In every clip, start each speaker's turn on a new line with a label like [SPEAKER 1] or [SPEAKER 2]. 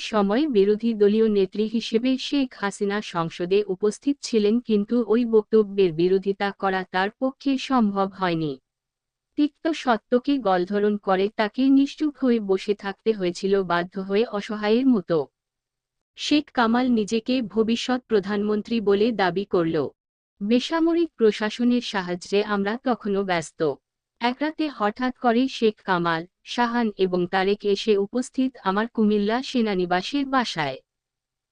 [SPEAKER 1] সময় বিরোধী দলীয় নেত্রী হিসেবে শেখ হাসিনা সংসদে উপস্থিত ছিলেন কিন্তু ওই বক্তব্যের বিরোধিতা করা তার পক্ষে সম্ভব হয়নি। তিক্ত সত্যকে গলধরণ করে তাকে নিশ্চুপ হয়ে বসে থাকতে হয়েছিল বাধ্য হয়ে অসহায়ের মতো। শেখ কামাল নিজেকে ভবিষ্যৎ প্রধানমন্ত্রী বলে দাবি করল। বেসামরিক প্রশাসনের সাহায্যে আমরা তখনও ব্যস্ত। একরাতে হঠাৎ করে শেখ কামাল শাহান এবং তারেক এসে উপস্থিত আমার কুমিল্লা সেনানিবাসের বাসায়।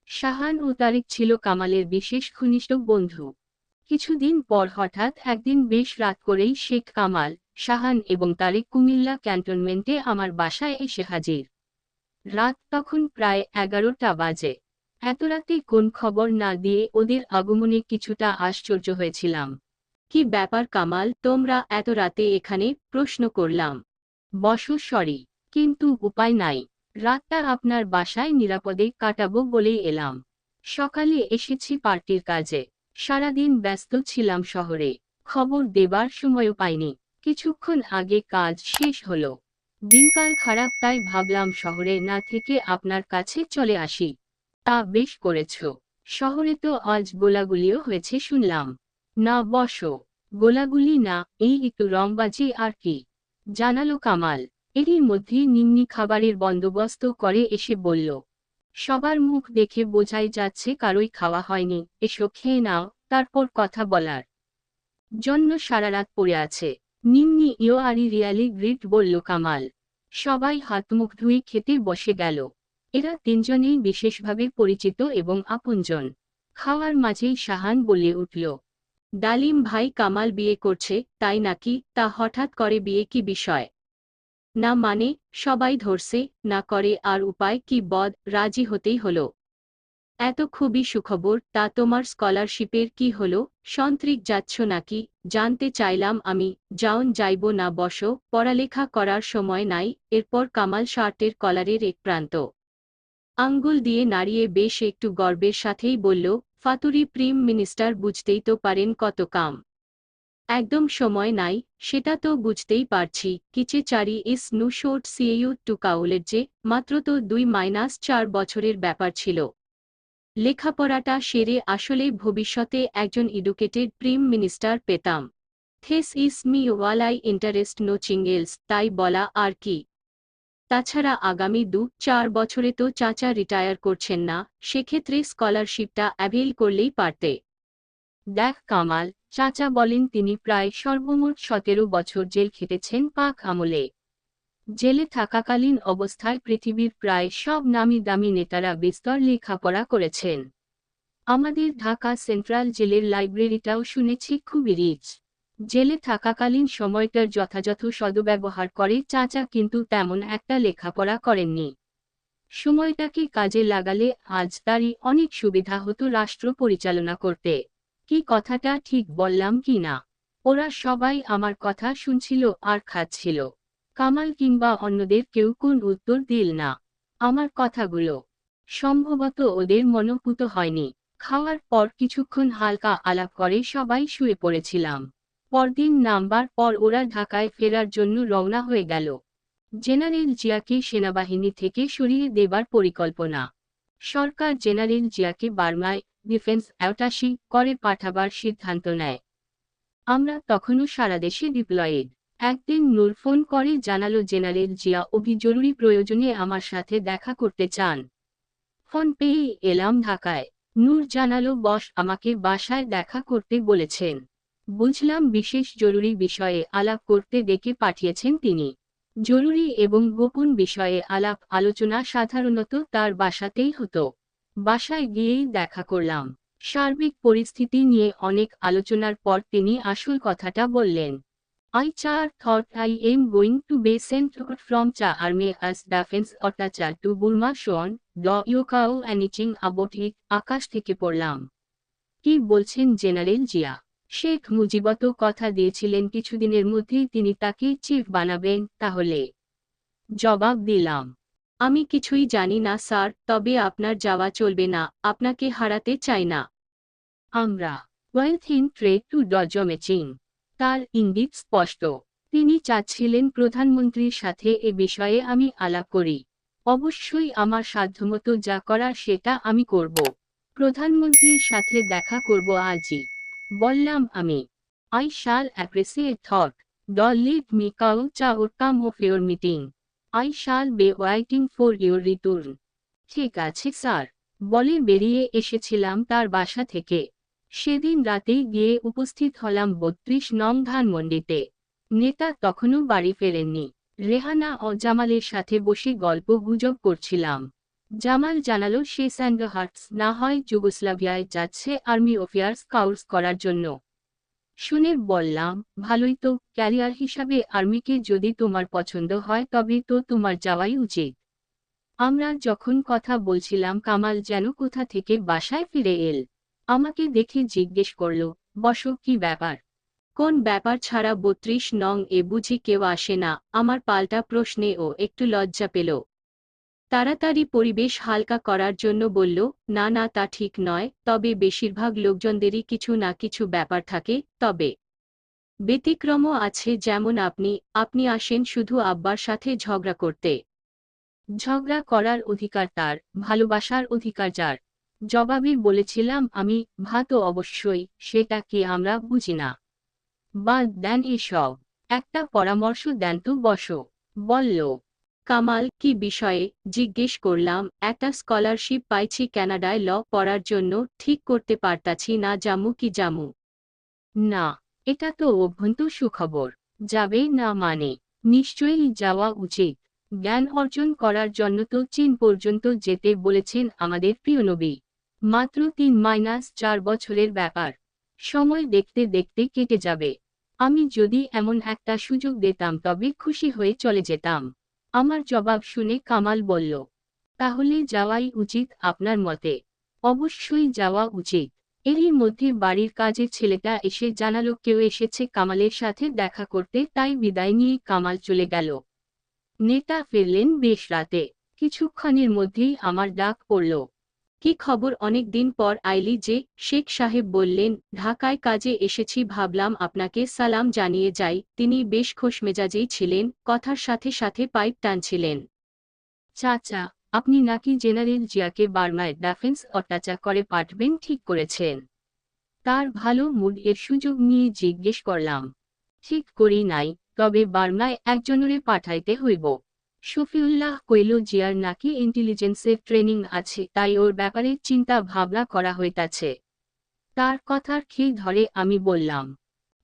[SPEAKER 1] শাহান ও তারেক ছিল কামালের বিশেষ ঘনিষ্ঠ বন্ধু। কিছুদিন পর হঠাৎ একদিন বেশ রাত করেই শেখ কামাল, শাহান এবং তারেক কুমিল্লা ক্যান্টনমেন্টে আমার বাসায় এসে হাজির। রাত তখন প্রায় এগারোটা বাজে। এত রাতে কোন খবর না দিয়ে ওদের আগমনে কিছুটা আশ্চর্য হয়েছিলাম। কি ব্যাপার কামাল, তোমরা এত রাতে এখানে? প্রশ্ন করলাম। বসো, সরি। কিন্তু উপায় নাই। রাতটা আপনার বাসায় নিরাপদে কাটাবো বলেই এলাম। সকালে এসেছি পার্টির কাজে। সারাদিন ব্যস্ত ছিলাম শহরে। খবর দেবার সময়ও পাইনি। কিছুক্ষণ আগে কাজ শেষ হলো। দিনকাল খারাপ তাই ভাবলাম শহরে না থেকে আপনার কাছে চলে আসি। তা বেশ করেছ। শহরে তো আজ গোলাগুলিও হয়েছে শুনলাম। না, বসো। গোলাগুলি না, এই একটু রংবাজি আর কি। জানালো কামাল। এরই মধ্যে নিম্নি খাবারের বন্দোবস্ত করে এসে বলল, সবার মুখ দেখে বোঝাই যাচ্ছে কারোই খাওয়া হয়নি। এসো খেয়ে নাও, তারপর কথা বলার জন্য সারা রাত পড়ে আছে। নিম্নি ইও আরি রিয়ালি গ্রিট বলল কামাল। সবাই হাত মুখ ধুয়ে খেতে বসে গেল। এরা তিনজনেই বিশেষভাবে পরিচিত এবং আপনজন। খাওয়ার মাঝেই শাহান বলে উঠল ডালিম ভাই কামাল বিয়ে করছে, তাই নাকি, তা হঠাৎ করে বিয়ে কি বিষয়? না মানে সবাই ধরছে, না করে, আর উপায় কি বদ, রাজি হতেই হলো। এত খুবই সুখবর, তা তোমার স্কলারশিপের কি হলো? সন্ত্রিক যাচ্ছ নাকি? জানতে চাইলাম আমি যাওন যাইব না বসো, পড়ালেখা করার সময় নাই, এরপর কামাল শার্টের কলারের এক প্রান্ত। আঙ্গুল দিয়ে নাড়িয়ে বেশ একটু গর্বের সাথেই বলল ফাতুরি প্রিম মিনিস্টার বুঝতেই তো পারেন কত কাম। একদম সময় নাই, সেটা তো বুঝতেই পারছি, কিচে চারি ইস নু শোট সিএইউ টু কাউলের যে, মাত্র তো দুই মাইনাস চার বছরের ব্যাপার ছিল। লেখাপড়াটা সেরে আসলে ভবিষ্যতে একজন এডুকেটেড প্রিম মিনিস্টার পেতাম। These is me wall I interest no চিঙ্গেলস তাই বলা আর কি। তাছাড়া আগামী দু চার বছরে তো চাচা রিটায়ার করছেন না, সেক্ষেত্রে স্কলারশিপটা অ্যাভেল করলেই পারতে। দেখ কামাল, চাচা বলেন তিনি প্রায় সর্বমোট সতেরো বছর জেল খেটেছেন পাক আমলে। জেলে থাকাকালীন অবস্থায় পৃথিবীর প্রায় সব নামি দামি নেতারা বিস্তর লেখাপড়া করেছেন। আমাদের ঢাকা সেন্ট্রাল জেলের লাইব্রেরিটাও শুনেছি খুবই রিচ জেলে থাকাকালীন সময়টার যথাযথ সদব্যবহার করে চাচা কিন্তু তেমন একটা লেখাপড়া করেননি। সময়টাকে কাজে লাগালে আজ তারই অনেক সুবিধা হতো রাষ্ট্র পরিচালনা করতে। কি কথাটা ঠিক বললাম কি না? ওরা সবাই আমার কথা শুনছিল আর খাচ্ছিল। কামাল কিংবা অন্যদের কেউ কোন উত্তর দিল না। আমার কথাগুলো সম্ভবত ওদের মনোভূত হয়নি। খাওয়ার পর কিছুক্ষণ হালকা আলাপ করে সবাই শুয়ে পড়েছিলাম। পরদিন নামবার পর ওরা ঢাকায় ফেরার জন্য রওনা হয়ে গেল। জেনারেল জিয়াকে সেনাবাহিনী থেকে সরিয়ে দেবার পরিকল্পনা। সরকার জেনারেল জিয়াকে বার্মায় ডিফেন্স অ্যাটাশি করে পাঠাবার সিদ্ধান্ত নেয়। আমরা তখনও সারা দেশে ডিপ্লয়েড। একদিন নূর ফোন করে জানালো, জেনারেল জিয়া অভি জরুরি প্রয়োজনে আমার সাথে দেখা করতে চান। ফোন পেয়ে এলাম ঢাকায়। নূর জানালো, বস আমাকে বাসায় দেখা করতে বলেছেন। বুঝলাম বিশেষ জরুরি বিষয়ে আলাপ করতে ডেকে পাঠিয়েছেন তিনি। জরুরি এবং গোপন বিষয়ে আলাপ আলোচনা সাধারণত তার বাসাতেই হতো। বাসায় গিয়েই দেখা করলাম। সার্বিক পরিস্থিতি নিয়ে অনেক আলোচনার পর তিনি আসল কথাটা বললেন। I char thought I am going to be sent from Cha Army as defense অত্যাচার to Sean, the Yokao anything about it, আকাশ থেকে পড়লাম। কি বলছেন জেনারেল জিয়া? শেখ মুজিবত কথা দিয়েছিলেন কিছুদিনের মধ্যেই তিনি তাকে চিফ বানাবেন, তাহলে। জবাব দিলাম। আমি কিছুই জানি না, স্যার, তবে আপনার যাওয়া চলবে না, আপনাকে হারাতে চাই না। আমরা ওয়েলথ ইন ট্রেড টু ডজমেচিং তার ইঙ্গিত স্পষ্ট। তিনি চাচ্ছিলেন প্রধানমন্ত্রীর সাথে এ বিষয়ে আমি আলাপ করি। অবশ্যই আমার সাধ্যমতো যা করার সেটা আমি করব। প্রধানমন্ত্রীর সাথে দেখা করব আজই। বললাম আমি। I shall appreciate thought doll leave me cow চা couch outcome of your meeting I shall be waiting for your return ঠিক আছে, স্যার। বলে বেরিয়ে এসেছিলাম তার বাসা থেকে। সেদিন রাতেই গিয়ে উপস্থিত হলাম বত্রিশ নং ধানমন্ডিতে। নেতা তখনও বাড়ি ফেরেননি। রেহানা ও জামালের সাথে বসে গল্প গুজব করছিলাম। জামাল জানালো সে স্যান্ডাহার্টস না হয় যুগোস্লাভিয়ায় যাচ্ছে আর্মি অফিয়ার্স কাউর্স করার জন্য। শুনে বললাম, ভালোই তো, ক্যারিয়ার হিসাবে আর্মিকে যদি তোমার পছন্দ হয় তবে তো তোমার যাওয়াই উচিত। আমরা যখন কথা বলছিলাম, কামাল যেন কোথা থেকে বাসায় ফিরে এল। আমাকে দেখে জিজ্ঞেস করল, বসো, কি ব্যাপার? কোন ব্যাপার ছাড়া বত্রিশ নং এ বুঝি কেউ আসে না, আমার পাল্টা প্রশ্নে ও একটু লজ্জা পেল। তাড়াতাড়ি পরিবেশ হালকা করার জন্য বলল, না না, তা ঠিক নয়, তবে বেশিরভাগ লোকজনদেরই কিছু না কিছু ব্যাপার থাকে, তবে ব্যতিক্রমও আছে, যেমন আপনি আপনি আসেন শুধু আব্বার সাথে ঝগড়া করতে। ঝগড়া করার অধিকার তার, ভালোবাসার অধিকার যার। জবাবে বলেছিলাম আমি, ভাতো অবশ্যই, সেটা কি আমরা বুঝি না। বাদ দেন এসব। একটা পরামর্শ দেন তো বসো। বলল কামাল, কি বিষয়ে? জিজ্ঞেস করলাম, একটা স্কলারশিপ পাইছি ক্যানাডায় ল পড়ার জন্য, ঠিক করতে পারতাছি না, জামু কি জামু? না, এটা তো অভ্যন্ত সুখবর। যাবে না মানে? নিশ্চয়ই যাওয়া উচিত। জ্ঞান অর্জন করার জন্য তো চীন পর্যন্ত যেতে বলেছেন আমাদের প্রিয় নবী। মাত্র তিন মাইনাস চার বছরের ব্যাপার। সময় দেখতে দেখতে কেটে যাবে। আমি যদি এমন একটা সুযোগ দিতাম তবে খুশি হয়ে চলে যেতাম। আমার জবাব শুনে কামাল বলল, তাহলে যাওয়াই উচিত আপনার মতে। অবশ্যই যাওয়া উচিত। এরই মধ্যে বাড়ির কাজের ছেলেটা এসে জানালো কেউ এসেছে কামালের সাথে দেখা করতে, তাই বিদায় নিয়ে কামাল চলে গেল। নেতা ফিরলেন বেশ রাতে। কিছুক্ষণের মধ্যেই আমার ডাক পড়ল কি খবর? অনেক দিন পর আইলি যে শেখ সাহেব বললেন, ঢাকায় কাজে এসেছি, ভাবলাম আপনাকে সালাম জানিয়ে যাই। তিনি বেশ খোশমেজাজেই ছিলেন, কথার সাথে সাথে পাইপ টানছিলেন। চাচা, আপনি নাকি জেনারেল জিয়াকে বার্মায় ডাফেন্স অট্টাচা করে পাঠবেন, ঠিক করেছেন। তার ভালো মুড এর সুযোগ নিয়ে জিজ্ঞেস করলাম। ঠিক করি নাই, তবে বার্মায় একজনরে পাঠাইতে হইব। শফিউল্লাহ কইল, জিয়ার নাকি ইন্টেলিজেন্সের ট্রেনিং আছে, তাই ওর ব্যাপারে চিন্তা ভাবনা করা হইতাছে। তার কথার খেয়ে ধরে আমি বললাম,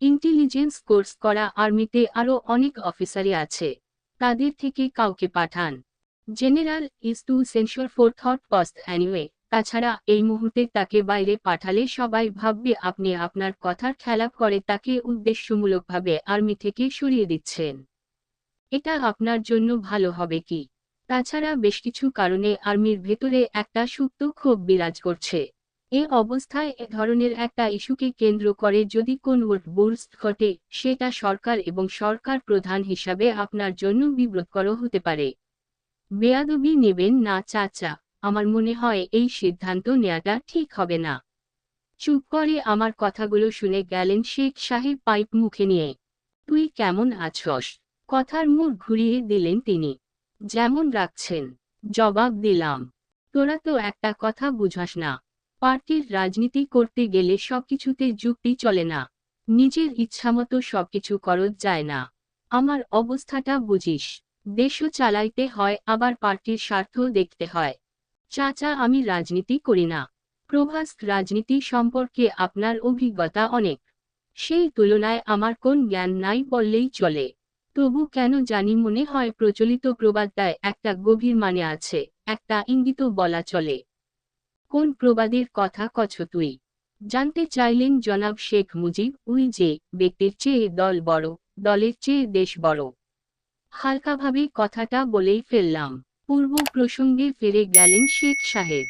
[SPEAKER 1] ইন্টেলিজেন্স কোর্স করা আর্মিতে আরও অনেক অফিসারই আছে, তাদের থেকে কাউকে পাঠান। General is to censor for thought post anyway. তাছাড়া এই মুহূর্তে তাকে বাইরে পাঠালে সবাই ভাববে আপনি আপনার কথার খেলাপ করে তাকে উদ্দেশ্যমূলকভাবে আর্মি থেকে সরিয়ে দিচ্ছেন। এটা আপনার জন্য ভালো হবে কি? তাছাড়া বেশ কিছু কারণে আর্মির ভেতরে একটা সুপ্ত ক্ষোভ বিরাজ করছে। এ অবস্থায় এ ধরনের একটা ইস্যুকে কেন্দ্র করে যদি কোন বুর্স্ট ঘটে, সেটা সরকার এবং সরকার প্রধান হিসাবে আপনার জন্য বিব্রতকর হতে পারে। বেয়াদবি নেবেন না, চাচা। আমার মনে হয় এই সিদ্ধান্ত নেওয়াটা ঠিক হবে না। চুপ করে আমার কথাগুলো শুনে গেলেন শেখ সাহেব পাইপ মুখে নিয়ে। তুই কেমন আছস? কথার মুখ ঘুরিয়ে দিলেন তিনি। যেমন রাখছেন, জবাব দিলাম। তোরা তো একটা কথা বুঝাস না। পার্টির রাজনীতি করতে গেলে সবকিছুতে যুক্তি চলে না। নিজের ইচ্ছামতো সবকিছু করত যায় না। আমার অবস্থাটা বুঝিস। দেশও চালাইতে হয়, আবার পার্টির স্বার্থ দেখতে হয়। চাচা, আমি রাজনীতি করি না। প্রভাস, রাজনীতি সম্পর্কে আপনার অভিজ্ঞতা অনেক। সেই তুলনায় আমার কোন জ্ঞান নাই বললেই চলে। তবু কেন জানি মনে হয় প্রচলিত প্রবাদটায় একটা গভীর মানে আছে, একটা ইঙ্গিত বলা চলে। কোন প্রবাদের কথা কছ তুই? জানতে চাইলেন জনাব শেখ মুজিব, উই যে, ব্যক্তির চেয়ে দল বড়, দলের চেয়ে দেশ বড়। হালকাভাবে কথাটা বলেই ফেললাম, পূর্ব প্রসঙ্গে ফিরে গেলেন শেখ সাহেব।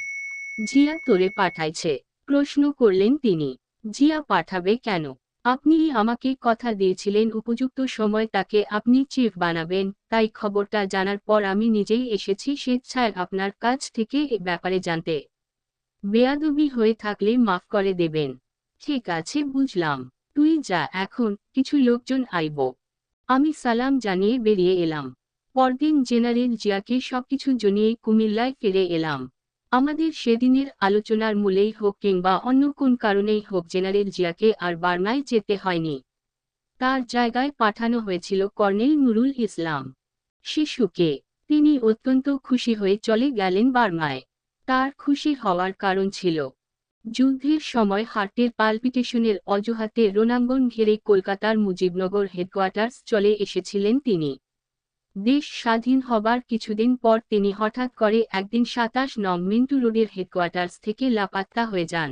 [SPEAKER 1] জিয়া তোরে পাঠাইছে, প্রশ্ন করলেন তিনি, জিয়া পাঠাবে কেন? আপনি আমাকে কথা দিয়েছিলেন উপযুক্ত সময় তাকে আপনি চিফ বানাবেন, তাই খবরটা জানার পর আমি নিজেই এসেছি স্বেচ্ছায় আপনার কাছ থেকে এ ব্যাপারে জানতে। বেয়াদবি হয়ে থাকলে মাফ করে দেবেন। ঠিক আছে, বুঝলাম। তুই যা, এখন কিছু লোকজন আইব। আমি সালাম জানিয়ে বেরিয়ে এলাম। পরদিন জেনারেল জিয়াকে সবকিছু জানিয়ে কুমিল্লায় ফিরে এলাম। আমাদের সেদিনের আলোচনার মূলেই হোক কিংবা অন্য কোন কারণেই হোক জেনারেল জিয়াকে আর বার্মায় যেতে হয়নি। তার জায়গায় পাঠানো হয়েছিল কর্নেল নুরুল ইসলাম। শিশুকে তিনি অত্যন্ত খুশি হয়ে চলে গেলেন বার্মায়। তার খুশি হওয়ার কারণ ছিল যুদ্ধের সময় হার্টের পালপিটেশনের অজুহাতে রোনাঙ্গন ঘিরে কলকাতার মুজিবনগর হেডকোয়ার্টার্স চলে এসেছিলেন তিনি। দেশ স্বাধীন হবার কিছুদিন পর তিনি হঠাৎ করে একদিন সাতাশ নং মিন্টু রোডের হেডকোয়ার্টার্স থেকে লাপাত্তা হয়ে যান।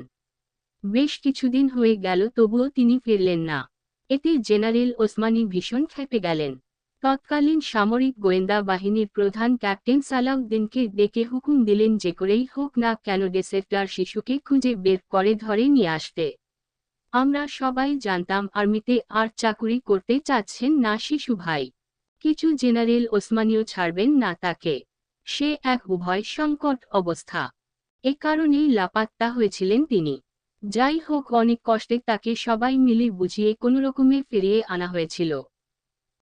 [SPEAKER 1] বেশ কিছুদিন হয়ে গেল, তবুও তিনি ফিরলেন না। এতে জেনারেল ওসমানী ভীষণ খেপে গেলেন। তৎকালীন সামরিক গোয়েন্দা বাহিনীর প্রধান ক্যাপ্টেন সালাউদ্দিনকে ডেকে হুকুম দিলেন যে করেই হোক না কেন ডেসেক্টার শিশুকে খুঁজে বের করে ধরে নিয়ে আসতে। আমরা সবাই জানতাম আর্মিতে আর চাকুরি করতে চাচ্ছেন না শিশু ভাই। কিছু জেনারেল ওসমানীয় ছাড়বেন না তাকে। সে এক উভয় সংকট অবস্থা। এ কারণেই লাপাত্তা হয়েছিলেন তিনি। যাই হোক, অনেক কষ্টে তাকে সবাই মিলে বুঝিয়ে কোনোরকমে ফিরিয়ে আনা হয়েছিল।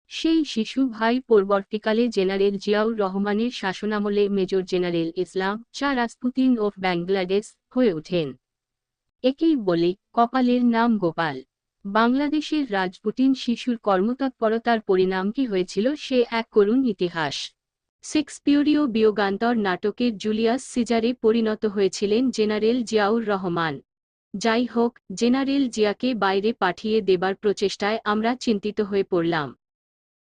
[SPEAKER 1] সেই শিশু ভাই পরবর্তীকালে জেনারেল জিয়াউর রহমানের শাসনামলে মেজর জেনারেল ইসলাম চা রাজপুতিন অফ বাংলাদেশ হয়ে ওঠেন। একেই বলে কপালের নাম গোপাল। বাংলাদেশের রাজপুতিন শিশুর কর্মতৎপরতার পরিণাম কি হয়েছিল সে এক করুণ ইতিহাস। শেক্সপিয়রীয় বিয়োগান্তর নাটকের জুলিয়াস সিজারে পরিণত হয়েছিলেন জেনারেল জিয়াউর রহমান। যাই হোক, জেনারেল জিয়াকে বাইরে পাঠিয়ে দেবার প্রচেষ্টায় আমরা চিন্তিত হয়ে পড়লাম।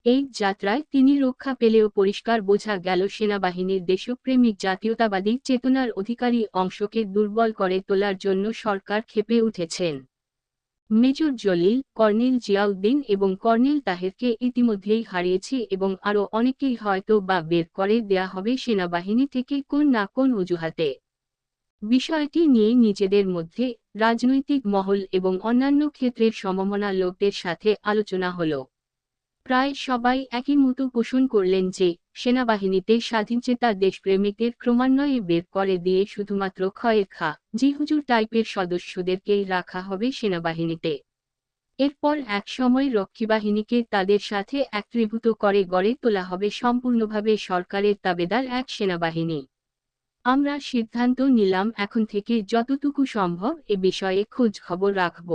[SPEAKER 1] এই যাত্রায় তিনি রক্ষা পেলেও পরিষ্কার বোঝা গেল সেনাবাহিনীর দেশপ্রেমিক জাতীয়তাবাদী চেতনার অধিকারী অংশকে দুর্বল করে তোলার জন্য সরকার খেপে উঠেছেন। মেজর জলিল, কর্নেল জিয়াউদ্দিন এবং কর্নেল তাহেরকে ইতিমধ্যেই হারিয়েছি এবং আরও অনেকেই হয়তো বা বের করে দেয়া হবে সেনাবাহিনী থেকে কোন না কোন অজুহাতে। বিষয়টি নিয়ে নিজেদের মধ্যে রাজনৈতিক মহল এবং অন্যান্য ক্ষেত্রের সমমনা লোকদের সাথে আলোচনা হল। প্রায় সবাই একই মতো পোষণ করলেন যে সেনাবাহিনীতে স্বাধীনচেতা দেশপ্রেমিকদের ক্রমান্বয়ে বের করে দিয়ে শুধুমাত্র ক্ষয়ের খা, জি হুজুর টাইপের সদস্যদেরকেই রাখা হবে সেনাবাহিনীতে। এরপর এক সময় রক্ষীবাহিনীকে তাদের সাথে একত্রীভূত করে গড়ে তোলা হবে সম্পূর্ণভাবে সরকারের তাবেদার এক সেনাবাহিনী। আমরা সিদ্ধান্ত নিলাম, এখন থেকে যতটুকু সম্ভব এ বিষয়ে খোঁজ খবর রাখব।